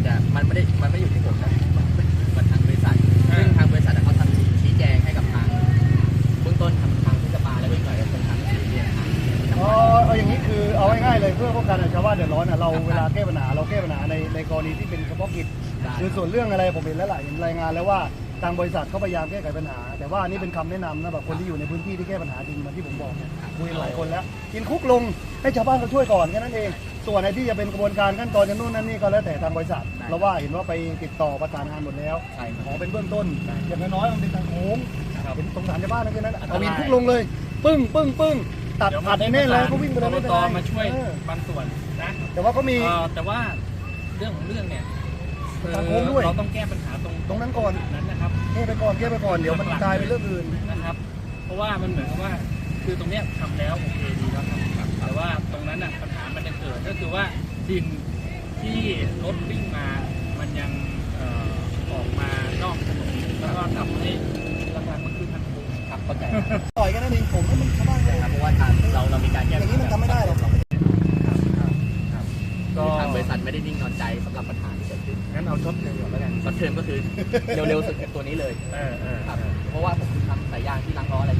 ตุอะมันไม่ได้มันไม่ได้อยู่ที่ผมนะมันมันทางบริษัทซึ่งทางบริษัทอะเขาทำชี้แจงให้กับทางเบื้องต้นทางทางที่จะมาแล้วก็อีกหน่อยก็เป็นทางที่เรียนทางทางอ๋อเอาอย่างนี้คือเอาง่ายๆเลยเพื่อป้องกันให้ชาวบ้านเดือดร้อนอะเราเวลาแก้ปัญหาเราแก้ปัญหาในในกรณีที่เป็นเฉพาะกิจได้ คือส่วนเรื่องอะไรผมเห็นแล้วหลายเห็นรายงานแล้วว่าทางบริษัทเขาพยายามแก้ไขปัญหา แต่ว่าอันนี่เป็นคำแนะนำนะแบบคนที่อยู่ในพื้นที่ที่แก้ปัญหาจริงเหมือนที่ผมบอกเนี่ยคุยหลายคนแล้วกินคุกลงให้ชาวบ้านเขาช่วยก่อนแค่นั้นเอง ส่วนในที่จะเป็นกระบวนการขั้นตอนจะนู่นนั่นนี่ก็แล้วแต่ทางบริษัทเราว่าเห็นว่าไปติดต่อประสานงานหมดแล้วใช่คขรับอเป็นเบื้องต้น อย่างน้อยๆมันเป็นทางโค้งครับเป็นสงสารชาวบ้านนะแค่นั้นอันตรายเอาวินคุกลงเลย ปึ้งปึ้งปึ้งตัดอัดแน่ๆแล้วก็วิ่งไปเลยอบไม่เป็นตไรมาช่วยเออบางส่วนนะแต่ว่าก็มีเอ่อแต่ว่าเรื่องของเรื่องเนี่ยคือทางโค้งด้วยเราต้องแก้ปัญหาตรงตรงนั้นก่อนนั้นนะครับแก้ไปก่อนแก้ไปก่อนเดี๋ยวมันกลายเป็นเรื่องอื่นนะครับ เพราะว่ามันเหมือนกับว่า คือตรงเนี้ยทำแล้วโอเคดีแล้วครับแต่ว่าตรงนั้นอะปัญหามันยังเกิดก็คือว่าดินที่รถวิ่งมามันยังเอ่อออกมานอกถนนแล้วก็ทำให้ราคามันขึ้นทางโค้งครับเข้าใจครับต่อยกันนั่นเองผมให้มันชาวบ้านใช่ครับเพราะว่าทางเราเรามีการแก้อย่างนี้มันทำไม่ได้หรอกก็ทางบริษัทไม่ได้นิ่งนอนใจสำหรับปัญหาที่เกิดขึ้นงั้นเอาช็อตเลยก่อนแล้วกันช็อตเทอมก็คือเร็วๆสุดคือตัวนี้เลย เออเออครับ เพราะว่าผมทำสายยางที่ล้างล้ออะไร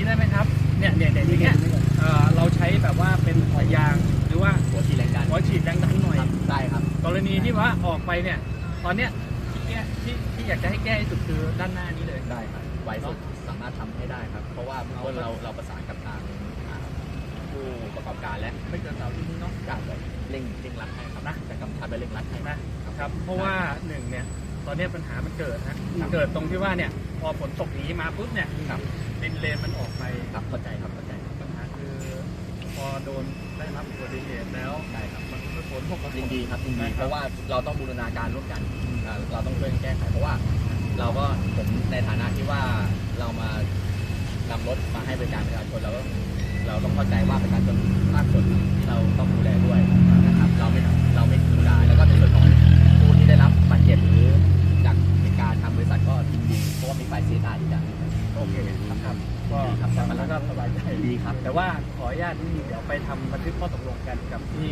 องต้นอย่างนี้ได้ไหมครับเนี่ยเนี่ยเนี่ยอย่างเงี้ยเอ่อเราใช้แบบว่าเป็นสายยางหรือว่าหัวฉีดแรงดันหัวฉีดแรงดันหน่อย ครับได้ครับ กรณีที่ว่าออกไปเนี่ย ตอนเนี้ยที่แก้ที่ที่อยากจะให้แก้ที่สุดคือด้านหน้านี้เลย ได้ครับไวสุดสามารถทำให้ได้ครับ เพราะว่าเมื่อต้นเราเราประสานกับทางอ่าผู้ประกอบการและไม่เกินเสาร์ที่นี้เนาะ จากแบบเร่งเร่งรัดให้ครับนะจะกำชับไปเร่งรัดให้นะครับ เพราะว่าหนึ่งเนี่ย ตอนเนี้ยปัญหามันเกิดนะเกิดตรงที่ว่าเนี่ยพอฝนตกอย่างนี้มาปุ๊บเนี่ยครับดินเลนมันออกไปครับเข้าใจครับเข้าใจปัญหาคือ พอโดนได้รับอุบัติเหตุแล้วได้ครับมันไม่ผลพวกกระทยินบดีครับยินดีได้ครับเพราะว่าเราต้องบูรณาการร่วมกันอ่าเราต้องช่วยกันแก้ไขเพราะว่า เราก็ผมในฐานะที่ว่าเรามานำรถมาให้บริการประชาชนเราก็เราต้องเข้าใจว่าประชาชนภาคส่วนที่เราต้องดูแลด้วยนะครับ เราไม่เราไม่ธรรมดาแล้วก็ใน จ็บหรือจากเหตุการณ์ทางบริษัทก็ยินดีเพราะว่ามีฝ่ายซีอาร์ที่จะโอเคครับครับก็ครับแล้วก็สบายใจดีครับ แต่ว่าขออนุญาตนี่เดี๋ยวไปทำบันทึกข้อตกลงกันกับที่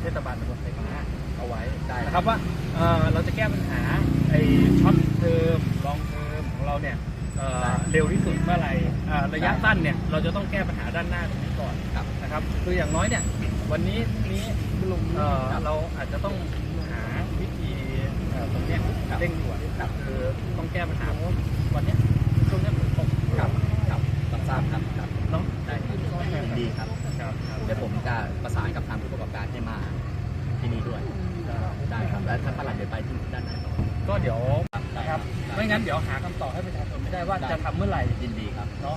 เทศบาลตำบลไซม้าเอาไว้ได้นะครับว่าเราจะแก้ปัญหาไอ้ช็อตเทอมลองเทอมของเราเนี่ยเร็วที่สุดเมื่อไหร่ระยะสั้นเนี่ยเราจะต้องแก้ปัญหาด้านหน้าตรงนี้ก่อนนะครับคืออย่างน้อยเนี่ยวันนี้นี้เอ่อเราอาจจะต้อง ตรงเนี้ยเร่งด่วนคือต้องแก้ปัญหาเพราะว่าวันเนี้ยช่วงเนี้ยฝนตกครับครับรับทราบครับครับเนาะได้ครับยินดีครับครับครับเดี๋ยวผมจะประสานกับทางผู้ประกอบการให้มาที่นี่ด้วยได้ครับแล้วท่านประหลัดเดี๋ยวไปที่ด้านในต่อก็เดี๋ยวได้นะครับไม่งั้นเดี๋ยวหาคำตอบให้ประชาชนไม่ได้ว่าจะทำเมื่อไหร่ยินดีครับเนาะ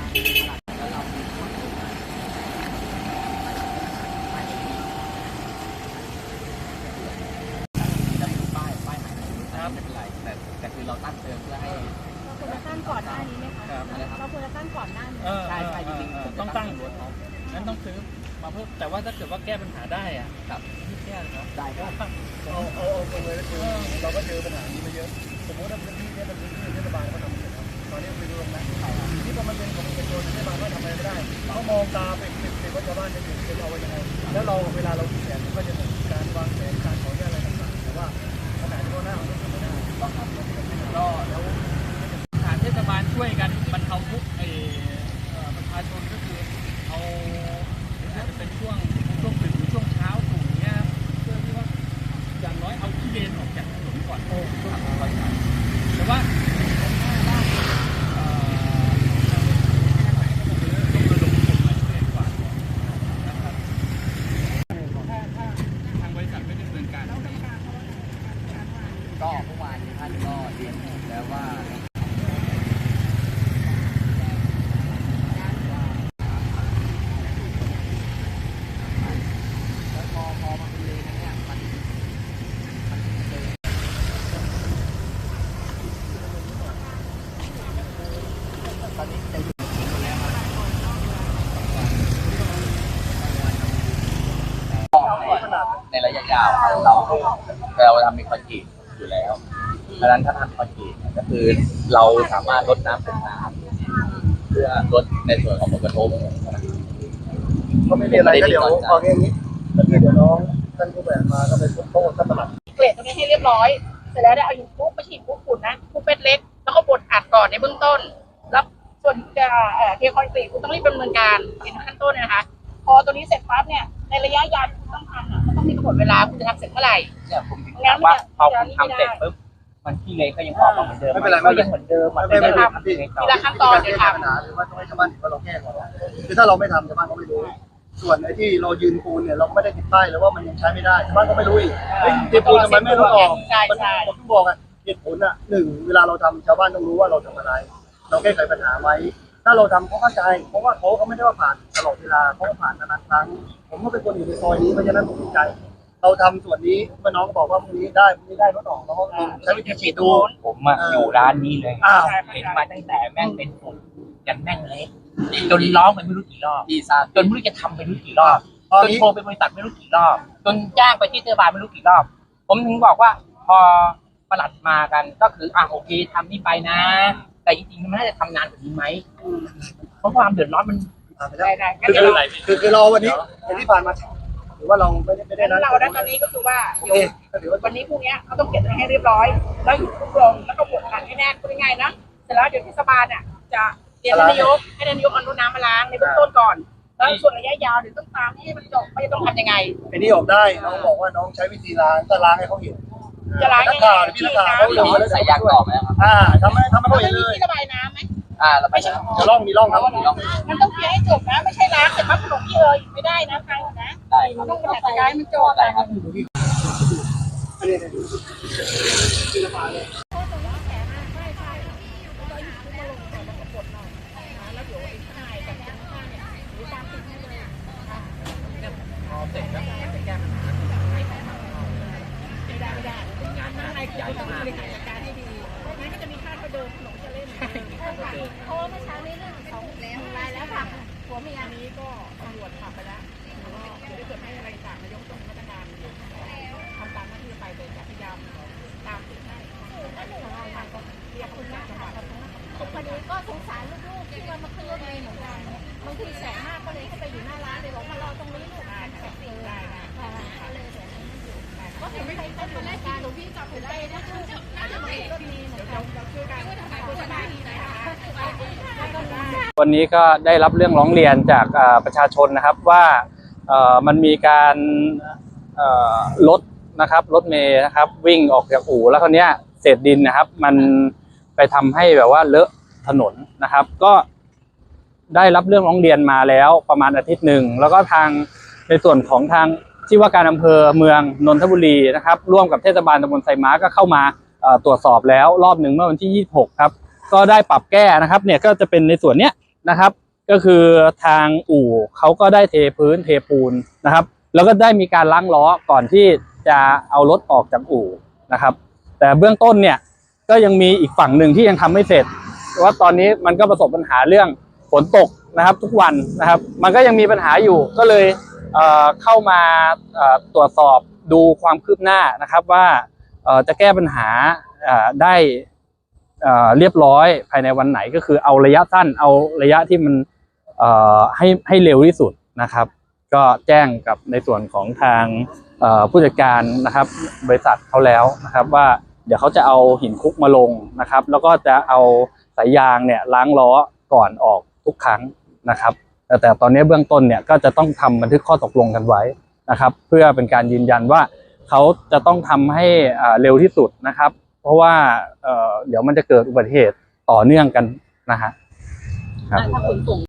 ใช่ใช่จริงเออๆต้องตั้งรั้วท็อปงั้นต้องซื้อมาเพิ่มแต่ว่าถ้าเกิดว่าแก้ปัญหาได้อะครับที่แก้เนาะได้ครับเอาเอาเอาตรงเลยก็คือเราก็เจอปัญหานี้มาเยอะ สมมติว่าพื้นที่เนี่ยเป็นพื้นที่เทศบาลก็ทำเสร็จแล้ว ตอนนี้ไปดูตรงนั้นที่พอมันเป็นของเอกชนเทศบาลก็ทำอะไรไม่ได้เขามองตาเป็นเป็นว่าชาวบ้านจะอยู่จะเอาไว้ยังไง แล้วเราเวลาเราดูแผนก็จะมีการวางแผนการขออนุญาตอะไรต่างๆแต่ว่าขนาดที่ว่าหน้าเราต้องทำไม่ได้ต้องทำต้องทำไม่ได้ก็แล้วทางเทศบาลช่วยกันบรรเทาทุกข์ไอ้อ่อประชาชนก็คือเอาจะเป็นช่วงช่วงดึกหรือช่วงเช้าตรู่างเงี้ยครับเพื่อที่ว่าอย่างน้อยเอาที่เลนออกจากถนนก่อนแต่ว่าตรงหน้าบ้านเอ่อต้องระดมคนมาช่วยกวาดก่อนนะครับถ้าถ้าทางบริษัทไม่ได้ดำเนินการ ก็เก็เมื่อวานท่านก็เรียนแล้วว่าพอพอมันเป็นเลนเนี่ยมันมันเตอนนี้จะอยู่แล้วครับในระยะยาวเราเราทำเป็นคอนกรีต ดังนั้นถ้าทำคอนกรีตเนี่ยก็คือเราสามารถลดน้ำเป็นน้ำเพื่อลดในส่วนของผลกระทบก็ไม่มีอะไรก็เดี๋ยวพอแค่นี้ก็คือเดี๋ยวน้องท่านผู้แบบมาก็ไปพบโต๊ะท่านประหลัดเกล็ดตรงนี้ให้เรียบร้อย เสร็จแล้วได้เอาหินปุ๊บไปฉีดปุ๊บฝุ่นนะปุ๊บเป็นเล็ก แล้วก็บดอัดก่อนในเบื้องต้น แล้วส่วนจะเอ่อเทคอนกรีตคุณต้องรีบดำเนินการเป็นขั้นต้นนะคะ พอตัวนี้เสร็จปั๊บเนี่ยในระยะยาวที่คุณต้องทำอะมันต้องมีกำหนดเวลาคุณจะทำเสร็จเมื่อไหร่เนี่ยผมถึงว่าพอคุณทำเสร็จปุ๊บ มันขี้เลยก็ยังออกมาเหมือนเดิมไม่เป็นไรก็ยังเหมือนเดิมมันไม่ไม่เป็นได้ไรทำในต่อทีละขั้นตอนเดี๋ยวทำปัญหาหรือว่าต้องให้ชาวบ้านเห็นว่าเราแก้ก่อนคือถ้าเราไม่ทำชาวบ้านก็ไม่รู้ ส่วนไอ้ที่เรายืนปูนเนี่ยเราก็ไม่ได้ติดป้ายเลยว่ามันยังใช้ไม่ได้ชาวบ้านก็ไม่รู้อีกเฮ้ยเตรียมปูนทำไมไม่รู้ออกใช่มันใช่ผมต้องบอกอะเหตุผลอะหนึ่งเวลาเราทำชาวบ้านต้องรู้ว่าเราทำอะไร เราแก้ไขปัญหาไหมถ้าเราทำเขาเข้าใจ เพราะว่าเขาก็ไม่ได้ว่าผ่านตลอดเวลาเขาก็ผ่านนานๆครั้ง ผมก็เป็นคนอยู่ในซอยนี้เพราะฉะนั้นผมเข้าใจ เราทำส่วนนี้เมื่อน้องก็บอกว่าพรุ่งนี้ได้พรุ่งนี้ได้รถออกเราก็ลองใช้วิธีฉีดดู ผมอะอยู่ร้านนี้เลยอ้าวเห็นมาตั้งแต่แม่งเป็นฝุ่นยันแม่งเละจนร้องไปไม่รู้กี่รอบที่ทราบจนไม่รู้จะทำไปไม่รู้กี่รอบตอนจนนี้ โทรไปบริษัทไม่รู้กี่รอบ จนจ้างไปที่เทศบาลไม่รู้กี่รอบ ผมถึงบอกว่าพอประหลัดมากันก็คืออะโอเคทำนี่ไปนะ แต่จริงๆมันน่าจะทำนานกว่านี้ไหมเพราะความเดือดร้อนมัน อ่าไปได้แล้วได้งั้นคือเดี๋ยว คือคือคือเราวันนี้อย่างที่ผ่านมาห รือว่าเราไม่ได้ไม่ได้งั้นเราได้ตอนนี้ก็คือว่าโอเดี๋เคยวก็ถือว่าวันนี้พรุ่งนี้เขาต้องเก็บให้เรียบร้อย แล้วอยู่ทุกลงแล้วก็บดอัดให้แน่นพูดง่ายๆนะเสร็จแล้วเดี๋ยวเทศบาลเนี่ยจะเรียนนายกให้นายกเอาน้ำมาล้างในเบื้องต้นก่อนแล้วส่วนระยะยาวเดี๋ยวต้องตามให้มันจบไม่ต้องทำยังไง ไอ้นี่ออกได้น้องบอกว่าน้องใช้วิธีล้างก็ล้างให้เขาเห็นจะล้างนัยักงไงข่าวพี่นักข่าวเขาทีลงนี้มาแล้วใส่ยางต่อไหมครับ อ่าทำให้ทำให้เราเขาเห็ไม่นมีเลยที่ระบายน้ำไหมอ่าเราไปไม่ใช่จะร่องมีร่องครับ มันต้องเคลียร์ให้จบนะไม่ใช่ล้างเสร็จปั๊บขนมที่เอ่ยไม่ได้นะทางนะ ได้ครับต้องจัดการให้มันจบได้ครับ อันนี้เนี่ย พอเสร็จแล้วจะแก้ปัญหา ไม่ได้ไม่ได้งานข้างในคือต้องบริหารจัดการให้ดีงั้นก็จะมีค่าเขาเดินขนมจะเล่น เพราะว่าเมื่อเช้านี้เรื่องของแล้วรายแล้วค่ะผัวเมีย อันนี้ก็ตำรวจขับไปแล้วแล้วก็เดี๋ยวถ้าเกิดให้อะไรต่างนายกส่งมาตรการทำตามหน้าที่ไป เลยจะพยายามตามติดให้ก็หนูทางก็เรียกคุณแม่จังหวัดวันนี้ก็สงสารลูกๆที่ว่ามาขึ้นรถเมล์เหมือนกันบางทีแสงมากก็เลยให้ไปอยู่หน้าร้านเลยบอกมารอตรงนี้ลูกได้แท็กซี่ได้นะก็เลยแบบนั้นอยู่ก็เห็นไม่ใครก็อยู่หลวงพี่จับผมได้นะน่าจะมีรถมีเหมือนกันเราช่วยกันทำผู้ชายนะคะวันนี้ก็ได้รับเรื่องร้องเรียนจากประชาชนนะครับว่ามันมีการเอ่อรถ นะครับรถเมย์นะครับ วิ่งออกจากอู่แล้วคราวเนี้ยเศษดินนะครับ มันไปทำให้แบบว่าเลอะถนนนะครับ ก็ได้รับเรื่องร้องเรียนมาแล้วประมาณอาทิตย์หนึ่งแล้วก็ทางในส่วนของทางที่ว่าการอำเภอเมืองนนทบุรีนะครับ ร่วมกับเทศบาลตำบลไซม้าก็เข้ามาตรวจสอบแล้วรอบหนึ่งเมื่อวันที่ 26 ครับ ก็ได้ปรับแก้นะครับเนี่ยก็จะเป็นในส่วนเนี้ยนะครับ ก็คือทางอู่เขาก็ได้เทพื้นเทปูนนะครับ แล้วก็ได้มีการล้างล้อก่อนที่ จะเอารถออกจากอู่นะครับ แต่เบื้องต้นเนี่ยก็ยังมีอีกฝั่งหนึ่งที่ยังทำไม่เสร็จเพราะว่าตอนนี้มันก็ประสบปัญหาเรื่องฝนตกนะครับ ทุกวันนะครับ มันก็ยังมีปัญหาอยู่ก็เลยเเข้ามาตรวจสอบดูความคืบหน้านะครับว่าจะแก้ปัญหาได้เรียบร้อยภายในวันไหนก็คือเอาระยะสั้นเอาระยะที่มันให้ให้เร็วที่สุดนะครับ ก็แจ้งกับในส่วนของทาง ผู้จัดการนะครับบริษัทเขาแล้วนะครับว่าเดี๋ยวเขาจะเอาหินคุกมาลงนะครับ แล้วก็จะเอาสายยางเนี่ยล้างล้อก่อนออกทุกครั้งนะครับแต่แต่ตอนนี้เบื้องต้นเนี่ยก็จะต้องทำบันทึกข้อตกลงกันไว้นะครับ เพื่อเป็นการยืนยันว่าเขาจะต้องทำให้เร็วที่สุดนะครับ เพราะว่าเดี๋ยวมันจะเกิดอุบัติเหตุต่อเนื่องกันนะฮะครับ